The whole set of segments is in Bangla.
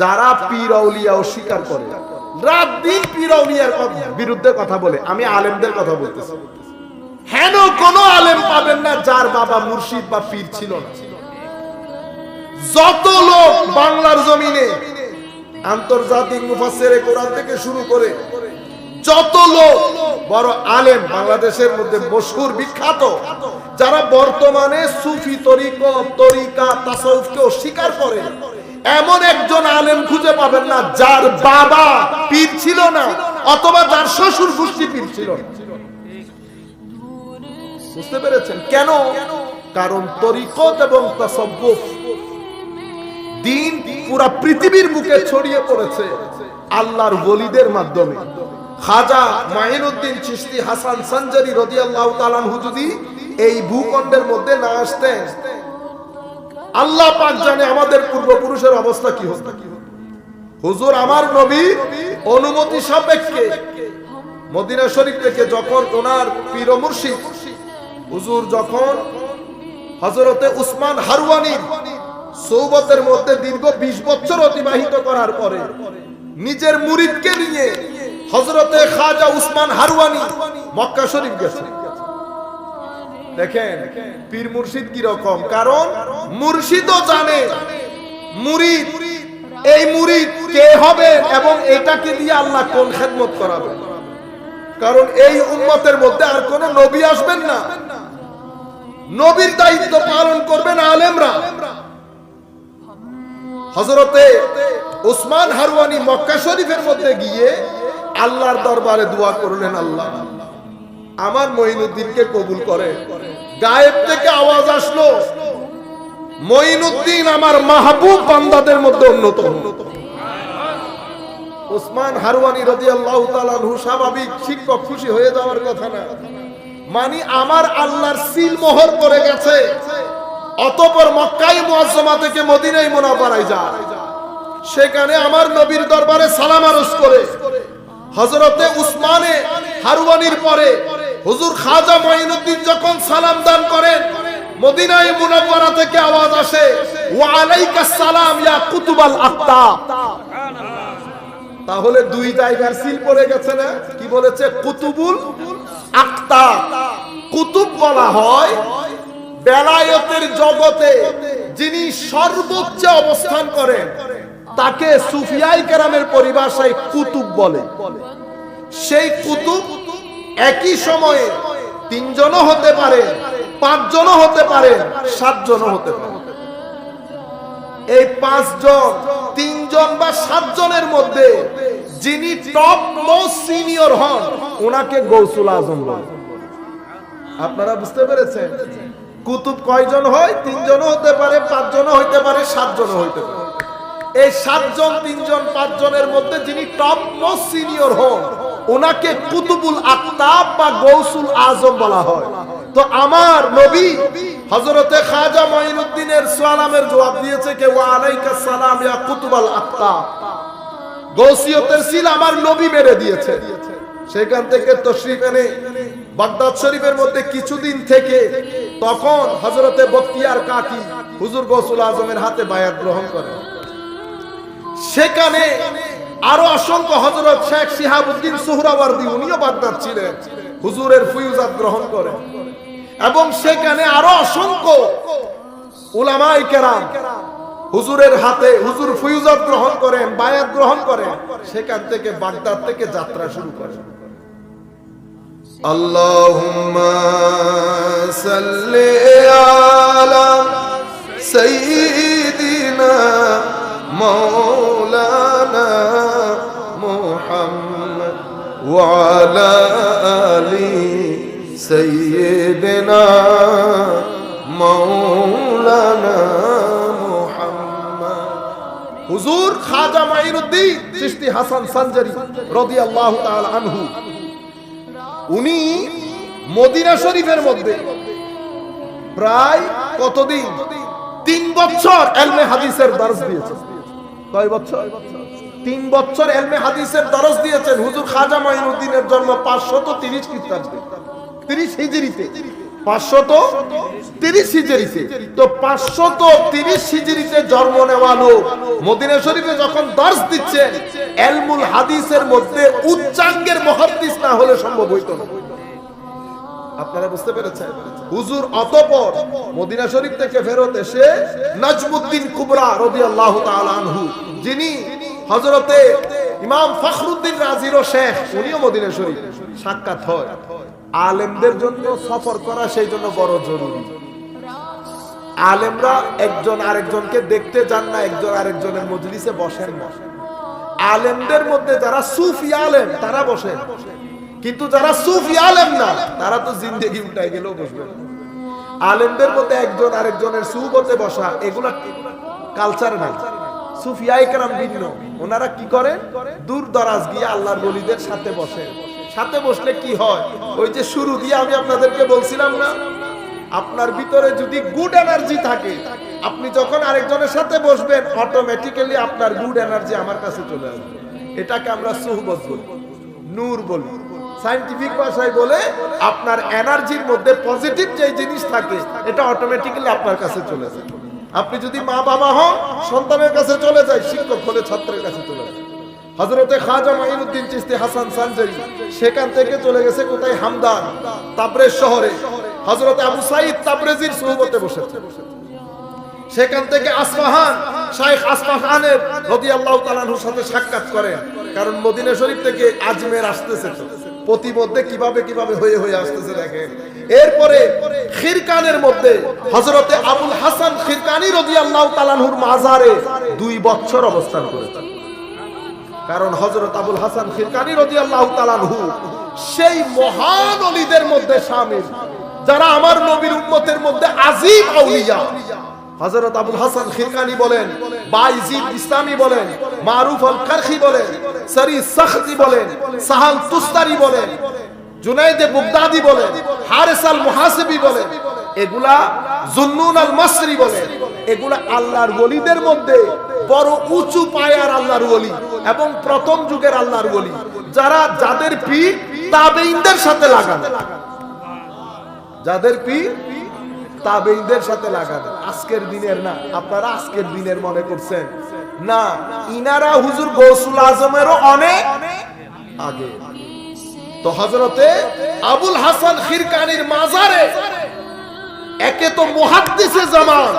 যারা পীর আউলিয়া অস্বীকার করে, রাত দিন পীর আউলিয়ার বিরুদ্ধে কথা বলে। আমি আলেমদের কথা বলতেছি। হেন কোন আলেম পাবেন না যার বাবা মুর্শিদ বা পীর ছিল না। যত লোক বাংলার জমিনে আন্তর্জাতিক মুফাসসিরে কোরআন থেকে শুরু করে, যত লোক বড় আলেম বাংলাদেশের মধ্যে মশহুর, বিখ্যাত, যারা বর্তমানে সুফি তরিক তরিকা, তাসাউফকে অস্বীকার করে এমন একজন আলেম খুঁজে পাবেন না, যার বাবা পীর ছিল না, অথবা যার শ্বশুর গোষ্ঠী পীর ছিল বুঝতে পেরেছেন? কেন? কারণ তরিকত এবং তাসাব্বুফ দিন পুরা পৃথিবীর বুকে ছড়িয়ে পড়েছে আল্লাহর ওলিদের মাধ্যমে। খাজা মাইনুদ্দিন চিশতি হাসান সঞ্জারি রাদিয়াল্লাহু তাআলা যদি এই ভূখণ্ডের মধ্যে না আসতেন আল্লাহ পাক জানে আমাদের পূর্বপুরুষের অবস্থা কি হতো হুজুর, আমার নবী অনুমতি সাপেক্ষে মদিনা শরীফ থেকে যখন ওনার পীর মুর্শিদ, হুজুর যখন হযরতে উসমান হারওয়ানি সৌবতের মধ্যে দীর্ঘ ২০ বছর অতিবাহিত করার পরে নিজের মুরিদকে নিয়ে হযরতে খাজা উসমান হারওয়ানি মক্কা শরীফ গেছে দেখেন, পীর মুর্শিদ কি রকম কারণ মুর্শিদও জানে। মুরিদ, এই মুরিদ কে হবে এবং এটাকে দিয়ে আল্লাহ কোন খেদমত করাবে কারণ এই উম্মতের মধ্যে আর কোন নবী আসবেন না। নবীর দায়িত্ব পালন করবেন আলেমরা। হজরতে উসমান হারওয়ানি মক্কা শরীফের মধ্যে গিয়ে আল্লাহর দরবারে দোয়া করলেন আল্লাহ। আমার মঈনুদ্দিনকে কবুল করে। গায়েব থেকে আওয়াজ আসলো। মঈনুদ্দিন আমার মাহবুব বান্দাদের মধ্যে অন্যতম। ওসমান হারওয়ানি রাদিয়াল্লাহু তাআলা স্বাভাবিক শিক্ষক খুশি হয়ে যাওয়ার কথা না। মানে আমার আল্লাহর সিল মোহর করে গেছে। অতঃপর মক্কাই মুআজ্জমা থেকে মদিনায় মুনাওয়ারায় যায়। সেখানে আমার নবীর দরবারে সালাম আরজ করে। হযরতে উসমানে হারওয়ানির পরে হুজুর খাজা মাইনুদ্দিন যখন সালাম দান করেন, মদিনায় মুনাওয়ারা থেকে আওয়াজ আসে, ওয়া আলাইকাস সালাম ইয়া কুতুবাল আক্তাব তাহলে দুই জায়গার সিল পড়ে গেছে না? কি বলেছে? কুতুবুল আক্তা কুতুব বলা হয় বেলায়তের জগতে যিনি সর্বোচ্চ অবস্থান করেন, তাকে সুফিয়াই কেরামের পরিভাষায় কুতুব বলে। সেই কুতুব একই সময়ে তিনজনও হতে পারে, পাঁচজনও হতে পারে, সাতজনও হতে পারে। এই পাঁচজন, তিনজন বা সাতজনের মধ্যে যিনি টপ মোস্ট সিনিয়র হন ওনাকে গৌসুল আজম বলে। আপনারা বুঝতে পেরেছেন? কুতুব কয়জন হয়? তিনজনও হতে পারে, পাঁচজনও হইতে পারে, সাতজনও হইতে পারে। এই সাতজন, তিনজন, পাঁচজনের মধ্যে যিনি টপ মোস্ট সিনিয়র হন ওনাকে কুতুবুল আক্তাব বা গৌসুল আজম বলা হয়। তো আমার নবী হযরতে খাজা মাইনুদ্দিনের সালামের জবাব দিয়েছে কে, ওয়া আলাইকা সালাম ইয়া কুতুবাল আক্তাব গৌসিয়তের সিল আমার নবী মেরে দিয়েছে। সেখান থেকে তশরিফ এনে বাগদাদ শরীফের মধ্যে কিছুদিন থেকে তখন হযরতে বক্তিয়ার কাকি হুজুর গৌসুল আজমের হাতে বায়াত গ্রহণ করেন সেখানে আরো অসংখ্য হজরত শেখ সিহাবুদ্দিন সুহরাওয়ার্দী উনিও বাগদাদ ছিলেন হুজুরের ফুয়ুজাত গ্রহণ করেন এবং সেখানে আরো অসংখ্য উলামাই কেরাম হুজুরের হাতে হুজুর ফুয়ুজাত গ্রহণ করেন বায়াত গ্রহণ করেন সেখান থেকে বাগদাদ থেকে যাত্রা শুরু করেন আল্লাহুম্মা সাল্লি আলা সাইয়্যিদিনা مولانا محمد وعلى آل سيدنا مولانا محمد হুজুর খাজা মাইনুদ্দিন চিশতি হাসান সঞ্জারি রাদিয়াল্লাহু তাআলা আনহু উনি মদিনা শরীফের মধ্যে প্রায় কতদিন তিন বছর এলমে হাদিসের দরস দিয়েছেন কয় বছর তিন বছর এলমে হাদিসের দরস দিয়েছেন। হুজুর খাজা মাইনুদ্দিনের জন্ম পাঁচশত তিরিশ খ্রিস্টাব্দে। তিরিশ হিজড়িতে। পাঁচশত তিরিশ হিজড়িতে। তো পাঁচশত তিরিশ হিজড়িতে জন্ম নেওয়া লোক শরীফে যখন দর্শ দিচ্ছেন এলমুল হাদিসের মধ্যে উচ্চাঙ্গের মহাদ্দিস না হলে সম্ভব হইতো না। আপনারা বুঝতে পেরেছেন? হুজুর অতপর মদিনা শরীফ থেকে ফেরত এসে নাজমুদ্দিন কুবরা তাআলা আনহু, যিনি হযরতে ইমাম ফখরুদ্দিন রাজির শেখ, উনিও মদিনা শরীফ। সাক্ষাৎ হয়। আলেমদের জন্য সফর করা সেই জন্য বড় জরুরি। আলেমরা একজন আরেকজনকে দেখতে যান না, একজন আরেকজনের মজলিসে বসেন আলেমদের মধ্যে যারা সুফি আলেম, তারা বসেন। কিন্তু যারা সুফি আলেম না, তারা তো জিন্দেগি উল্টাই গেলেও বসবে আলেমদের মধ্যে একজন আরেকজনের সুবতে বসা, এগুলা কালচার নাই। সুফিয়াই ভিন্ন। ওনারা কি করেন? দূর দরাজ গিয়ে আল্লাহর বলিদের সাথে বসে সাথে বসলে কি হয়? ওই যে শুরু দিয়ে আমি আপনাদেরকে বলছিলাম না, আপনার ভিতরে যদি গুড এনার্জি থাকে, আপনি যখন আরেকজনের সাথে বসবেন অটোমেটিক্যালি আপনার গুড এনার্জি আমার কাছে চলে আসবে। এটাকে আমরা সুহবত বলি, নূর বলি। সাইন্টিফিক ভাষায় বলে, আপনার এনার্জির মধ্যে পজিটিভ যে জিনিস থাকে, এটা অটোমেটিক্যালি আপনার কাছে চলে যায় আপনি যদি মা বাবা হন, সন্তানের কাছে চলে যায়, শিক্ষক হলে ছাত্রের কাছে চলে যায়। হজরতে খাজা মাইনুদ্দিন চিস্তি হাসান সানজারি সেখান থেকে চলে গেছে কোথায়? হামদান তাবরেজ শহরে। হজরতে আবু সাইদ তাবরেজির সোহবতে বসেছে। সেখান থেকে আসফাহান শাইখ আসফাহানের রাদিয়াল্লাহু তাআলার সাথে সাক্ষাৎ করেন। কারণ মদিনা শরীফ থেকে আজমের আসতেছে তো। প্রতিমধ্যে কীভাবে কীভাবে হয়ে হয়ে আসতেছে দেখেন। এরপরে খিরকানের মধ্যে হযরতে আবুল হাসান খিরকানি রাদিয়াল্লাহু তাআলার মাজারে দুই বছর অবস্থান করেছেন। কারণ হযরত আবুল হাসান খিরকানি রাদিয়াল্লাহু তাআলাহু সেই মহান অলিদের মধ্যে শামিল, যারা আমার নবীর উম্মতের মধ্যে আজিম আউলিয়া। হজরত আবুল হাসান খিরকানি বলেন, বাইজিদ ইসলামী বলেন, মারুফ আল কারখি বলেন সরি সখতি বলেন, সাহাল তুস্তারি বলেন, জুনাইদে বুগদাদি বলেন, হারিস আল মুহাসিবি বলেন, এগুলা জুন্নুন আল মাসরি বলেন। এগুলা আল্লাহর ওলিদের মধ্যে বড় উঁচু পায়ার আল্লাহর ওলি এবং প্রথম যুগের আল্লাহর ওলি। যারা যাদের পিঠ তাবেইনদের সাথে লাগান। যাদের পিঠ তাবেইনদের সাথে লাগান আজকের দিনের না, আপনারা আজকের দিনের মনে করছেন? না, ইনারা হুজুর গৌসুল আজমেরও অনেক আগে। তো হজরতে আবুল হাসান খিরকানির মাজারে একে তো মুহাদ্দিসে জামান,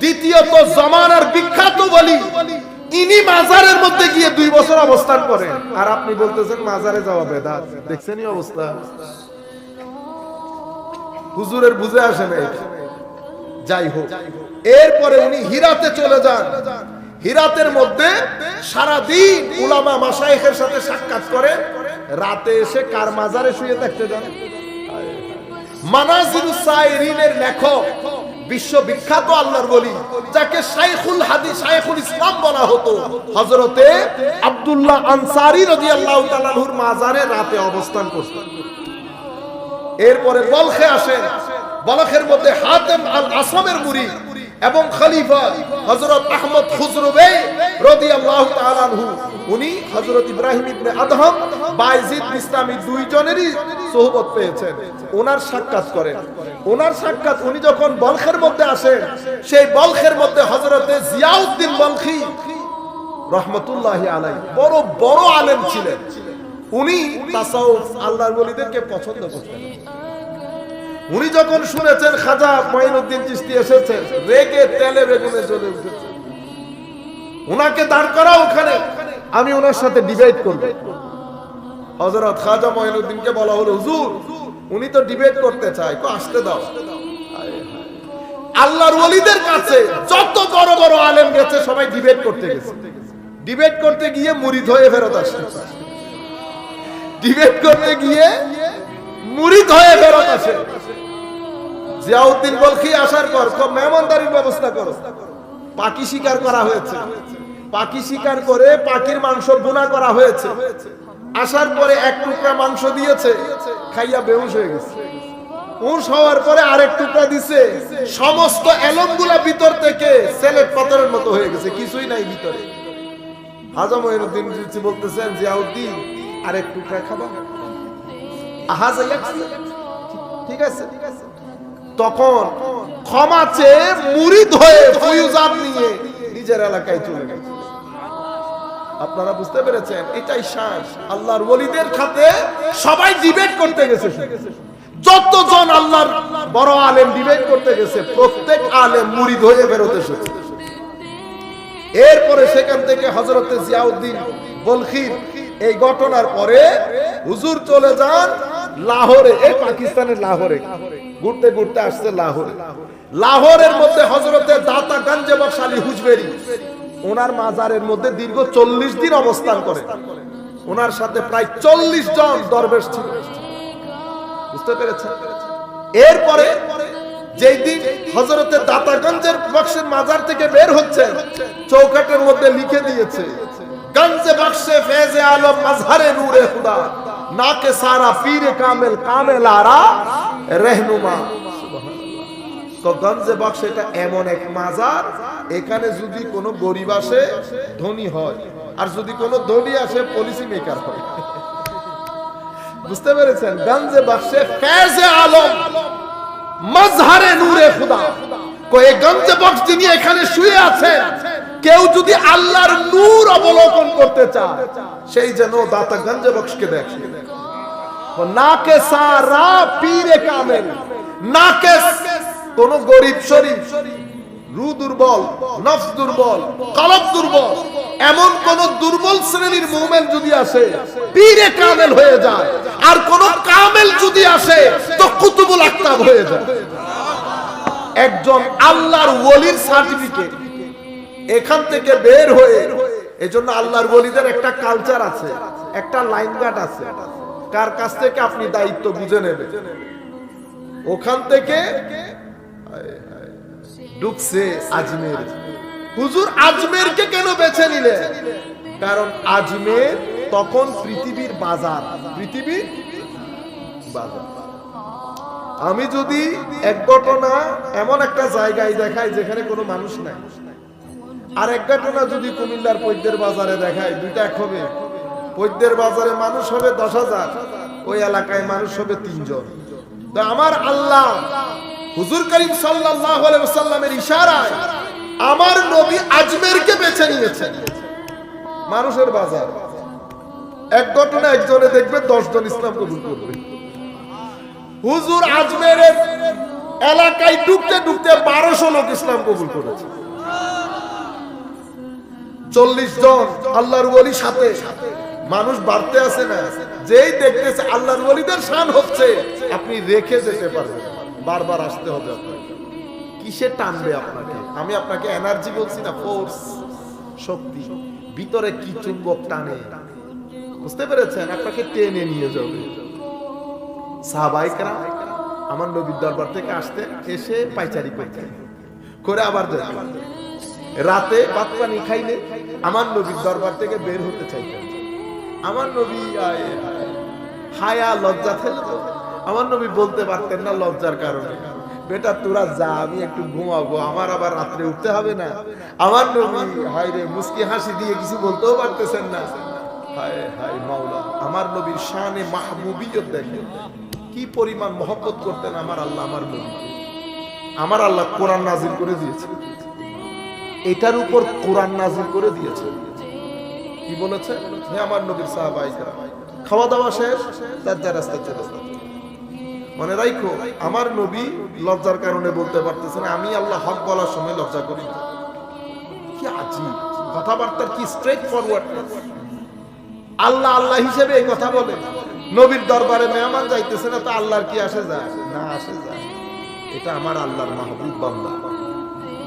দ্বিতীয়ত জমানার বিখ্যাত বলি ইনি মাজারের মধ্যে গিয়ে দুই বছর অবস্থান করেন। আর আপনি বলতেছেন মাজারে যাওয়া বেদাত। দেখছেনই অবস্থা? হুজুরের বুঝে আসে না যাই হোক। এরপরে উনি হিরাতে চলে যান। হিরাতের মধ্যে সারা দিন উলামা মাসাইখের সাথে সাক্ষাৎ করে রাতে এসে কার মাজারে শুয়ে থাকতে যান। মানাজিরুস সাইরিনের লেখক, বিশ্ববিখ্যাত আল্লাহর বলি, যাকে শাইখুল হাদিস, শাইখুল ইসলাম বলা হতো, হযরতে আব্দুল্লাহ আনসারী রাদিয়াল্লাহু তাআলার মাজারে রাতে অবস্থান করতেন। এরপরে বলখে আসেন বলখের মধ্যে হাতেম আল আসামের মুরি এবং খলিফা হযরত আহমদ খুসরুবে রাদিয়াল্লাহু তাআলা আনহু। উনি হযরত ইব্রাহিম ইবনে আদহাম, বাইজিদ ইসলামী দুইজনেরই সোহবত পেয়েছেন। ওনার সাক্ষাৎ করেন। ওনার সাক্ষাৎ, উনি যখন বলখের মধ্যে আসেন, সেই বলখের মধ্যে হযরতে জিয়াউদ্দিন বলখি রহমতুল্লাহ আলাই বড় বড় আলেম ছিলেন। উনি তাসাউফ আল্লাহর ওলিদেরকে পছন্দ করতেন। উনি যখন শুনেছেন খাজা মঈনুদ্দিন চিশতি এসেছেন, রেগে তেলে বেগুনে জ্বলে উঠেছে। উনাকে দাঁড় করা ওখানে। আমি ওনার সাথে ডিবেট করব। হযরত খাজা মঈনুদ্দিনকে বলা হলো, হুজুর, উনি তো ডিবেট করতে চায় তো আসতে দাও। আল্লাহর ওলিদের কাছে যত বড় বড় আলেম গেছে, সবাই ডিবেট করতে গেছে। ডিবেট করতে গিয়ে মুরিদ হয়ে ফেরত আসে ডিবেট করতে গিয়ে মুরিদ হয়ে ফেরত আসে। জিয়াউদ্দিন বলখি আসার পর? মেহমানদারির ব্যবস্থা করো। পাখি শিকার করা হয়েছে। পাখি শিকার করে পাখির মাংস বোনা করা হয়েছে। আসার পরে এক টুকরা মাংস দিয়েছে। খাইয়া বেহুশ হয়ে গেছে। উস হওয়ার পরে আরেক টুকরা দিছে। সমস্ত এলমগুলা ভিতর থেকে সেলেট পাথরের মতো হয়ে গেছে। কিছুই নাই ভিতরে। হাজা মঈনুদ্দিন জিলসি বলতেছেন, জিয়াউদ্দিন, আরেক টুকরা খাবা। আহাজ ঠিক আছে? তখন ক্ষমা চেয়ে মুরিদ হয়ে ফয়ুজাব নিয়ে নিজের এলাকায় চলে গেছে। আপনারা বুঝতে পেরেছেন? এটাই শ্বাস আল্লাহর ওলিদের খাতে সবাই ডিবেট করতে গেছে। যতজন আল্লাহর বড় আলেম ডিবেট করতে গেছে, প্রত্যেক আলেম মুরিদ হয়ে বেরোতে এসেছে। এরপরে সেখান থেকে হজরতে জিয়াউদ্দিন বলখির এই ঘটনার পরে হুজুর চলে যান লাহোরে, এই পাকিস্তানের লাহোরে। ঘুরতে ঘুরতে আসছে লাহোরে। লাহোরের মধ্যে হজরতে দাতা গঞ্জে বক্স আলী হুজবেরি, ওনার মাজারের মধ্যে দীর্ঘ চল্লিশ দিন অবস্থান করে। ওনার সাথে প্রায় চল্লিশ জন দরবেশ ছিল। বুঝতে পেরেছেন? এরপরে যেই দিন হজরতে দাতাগঞ্জের বক্সের মাজার থেকে বের হচ্ছে, চৌকাটের মধ্যে লিখে দিয়েছে, গঞ্জে বক্সে ফেজে আলম মজহারে নূরে খুদা নাকে সারা পীরে কামেল কামেল আরা তো গঞ্জে বক্স এটা এমন এক মাজার, এখানে যদি কোনো গরিব আসে, ধনী হয়। আর যদি কোনো ধনী আসে পলিসি মেকার হয়। বুঝতে পেরেছেন? গঞ্জে বক্সে ফেজে আলম মজহারে নূরে খুদা। কয়ে গঞ্জে বক্স যিনি এখানে শুয়ে আছেন কেউ যদি আল্লাহর নূর অবলোকন করতে চায়, সেই যেন দাতা গঞ্জে বক্সকে দেখে। নাকে সারা পীরে কামেল, নাকে কোন গরিব শরীফ, রু দুর্বল দুর্বল, কলব দুর্বল, এমন কোন দুর্বল শ্রেণির মুভমেন্ট যদি আসে, পীরে কামেল হয়ে যায়। আর কোন কামেল যদি আসে, তো কুতুবুল আক্তাব হয়ে যায়। একজন আল্লাহর ওলির সার্টিফিকেট এখান থেকে বের হয়ে, এজন্য আল্লাহর ওলিদের একটা কালচার আছে, একটা লাইন গার্ড আছে। কার কাছ থেকে আপনি দায়িত্ব বুঝে নেবেন? ওখান থেকে, ঢুকছে আজমের। হুজুর আজমেরকে কেন বেছে নিলে? কারণ আজমের তখন পৃথিবীর বাজার। পৃথিবীর বাজার। আমি যদি এক ঘটনা এমন একটা জায়গায় দেখাই যেখানে কোনো মানুষ নাই। আর এক ঘটনা যদি কুমিল্লার পৈদ্যের বাজারে দেখায়, দুইটা এক হবে। পৈদ্যের বাজারে মানুষ হবে দশ হাজার, ওই এলাকায় মানুষ হবে তিনজন। তো আমার আল্লাহ হুজুর করিম আলাইহি ইশারায় আমার নবী আজমেরকে বেছে নিয়েছেন। মানুষের বাজার। এক ঘটনা একজনে দেখবে দশ জন ইসলাম কবুল করবে। হুজুর আজমেরের এলাকায় ঢুকতে ঢুকতে বারোশো লোক ইসলাম কবুল করেছে। চল্লিশ জন আল্লাহর ওলি সাথে। মানুষ বাড়তে আসে না। যেই দেখতেছে আল্লাহর ওলিদের শান হচ্ছে, আপনি রেখে যেতে পারবেন বারবার আসতে হবে কিসে টানবে আপনাকে? আমি আপনাকে এনার্জি বলছি না, ফোর্স। শক্তি। ভিতরে কি চুম্বক টানে? বুঝতে পেরেছেন? আপনাকে টেনে নিয়ে যাবে। সাহাবাইকরা আমার নবীর দরবার থেকে আসতে, এসে পাইচারি করতে। করে আবার যেতেন রাতে ভাত পানি খাইলে আমার নবীর দরবার থেকে বের হতে চাইতেন। আমার নবী হায়া। লজ্জা ফেলে তো। আমার নবী বলতে পারতেন না লজ্জার কারণে। বেটা, তোরা যা, আমি একটু ঘুমাবো। আমার আবার রাত্রে উঠতে হবে না। আমার নবী, হায় রে, মুস্কি হাসি দিয়ে কিছু বলতেও পারতেছেন না। আমার নবীর শানে মাহবুবিয়ত দেখেন। কি পরিমাণ মহব্বত করতেন আমার আল্লাহ, আমার নবী। আমার আল্লাহ কোরআন নাজির করে দিয়েছে এটার উপর কোরআন নাজিল করে দিয়েছে। কি বলেছে? হে আমার নবীর সাহাবাইকরা। খাওয়া দাওয়া শেষ তার যা রাস্তা চলে। মনে রাখো আমার নবী লজ্জার কারণে বলতে পারতেছে না আমি আল্লাহ হক বলার সময় লজ্জা করি না। কি আজীব কথাবার্তার কি স্ট্রেট ফরওয়ার্ড আল্লাহ আল্লাহ হিসেবে এই কথা বলে। নবীর দরবারে মেহমান যাইতেছে না তো আল্লাহর কি আসে যায়? না আসে যায়। এটা আমার আল্লাহর মাহবুব বান্দা।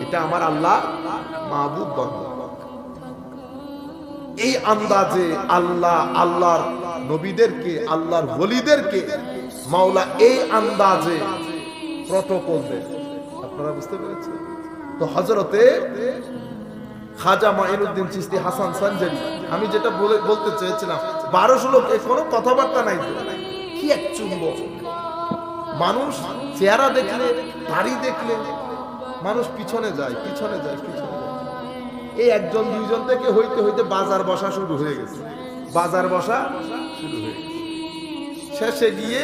এটা আমার আল্লাহ মাহবুব বান্দা এই আন্দাজে আল্লাহ, আল্লাহর নবীদেরকে, আল্লাহর ওলিদেরকে মাওলা এই আন্দাজে প্রটোকল দেন আপনারা বুঝতে পেরেছেন? তো হজরতে খাজা মাইনুদ্দিন চিস্তি হাসান সঞ্জরি আমি যেটা বলে, বলতে চেয়েছিলাম, বারোশো লোক কোনো কথাবার্তা নাই কি এক চুম্বক। মানুষ চেহারা দেখলে, দাড়ি দেখলে মানুষ পিছনে যায় পিছনে যায় পিছনে যায়। এই একজন, দুইজন থেকে হইতে হইতে বাজার বসা শুরু হয়ে গেছে। বাজার বসা শুরু হয়ে গেছে। শেষে গিয়ে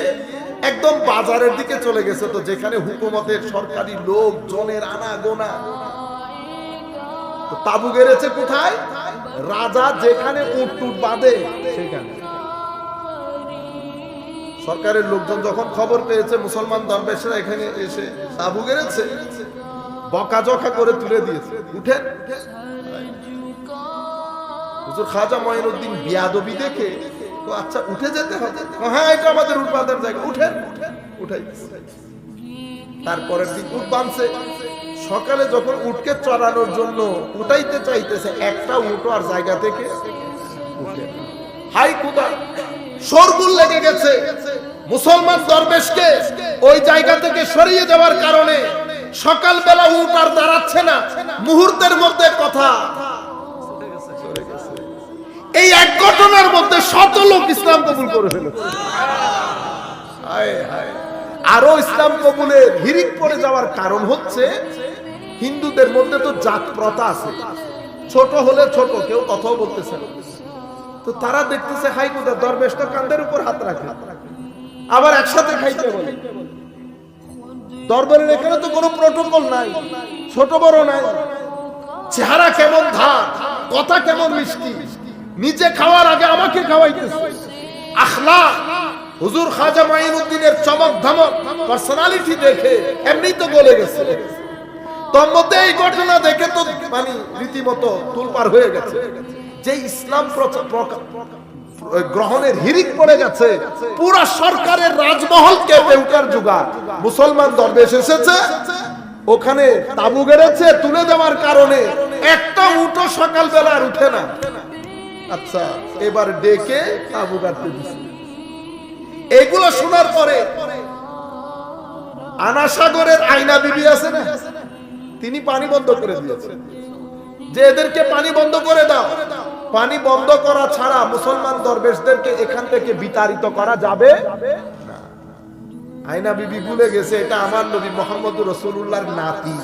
একদম বাজারের দিকে চলে গেছে তো, যেখানে হুকুমতের সরকারি লোক, জনের আনা গোনা তাবু গেড়েছে কোথায়? রাজা যেখানে উট টুট বাঁধে, সেখানে। সরকারের লোকজন যখন খবর পেয়েছে, মুসলমান দরবেশরা এখানে এসে তাবু গেড়েছে। বকা জকা করে তুলে দিয়েছে। উঠেন। হুজুর খাজা মঈনুদ্দিন বিয়াদবি দেখে তো আচ্ছা উঠে যেতে হবে। হ্যাঁ এটা আমাদের উঠবাদের জায়গা। উঠেন। উঠাই তারপরের দিন উঠ সকালে যখন উঠকে চড়ানোর জন্য উঠাইতে চাইতেছে, একটা উঠো আর জায়গা থেকে হাই কুদা শোরগুল লেগে গেছে। মুসলমান দরবেশকে ওই জায়গা থেকে সরিয়ে দেওয়ার কারণে সকালবেলা উঠ আর দাঁড়াচ্ছে না। মুহূর্তের মধ্যে কথা। এই এক ঘটনার মধ্যে শত লোক ইসলাম কবুল করে হায়। আরও ইসলাম কবুলের হিরিক পড়ে যাওয়ার কারণ হচ্ছে, হিন্দুদের মধ্যে তো জাত প্রথা আছে। ছোট হলে ছোট, কেউ কথাও বলতেছে না। তো তারা দেখতেছে হাই কোথা দরবেশ কান্দের উপর হাত রাখে। আবার একসাথে খাইতে বলে। দরবারের এখানে তো কোনো প্রোটোকল নাই, ছোট বড় নাই। চেহারা কেমন ধার, কথা কেমন মিষ্টি, নিজে খাওয়ার আগে আমাকে খাওয়াইতেছে। আখলা হুজুর খাজা মাইনুদ্দিনের চমক ধমক পার্সোনালিটি দেখে এমনি তো গলে গেছে। তোর এই ঘটনা দেখে তো মানে রীতিমতো তুলপার হয়ে গেছে। যে ইসলাম প্রচ- প্রকা- গ্রহণের হিরিক পড়ে গেছে। পুরা সরকারের রাজমহল কেঁপে উঠার জোগাড় মুসলমান দরবেশ এসেছে, ওখানে তাবু গেড়েছে তুলে দেওয়ার কারণে। একটা উঠো সকালবেলা আর উঠে না। আচ্ছা এবার ডেকে তাবু গাড়তে দিছে। এগুলো শোনার পরে আনাসাগরের আয়না বিবি আছে না? তিনি পানি বন্ধ করে দিয়েছেন। যে এদেরকে পানি বন্ধ করে দাও পানি বন্ধ করা ছাড়া মুসলমান দরবেশদেরকে এখান থেকে বিতাড়িত করা যাবে না। আয়না বিবি ভুলে গেছে, এটা আমার নবী মোহাম্মদ রসুল্লাহর নাতি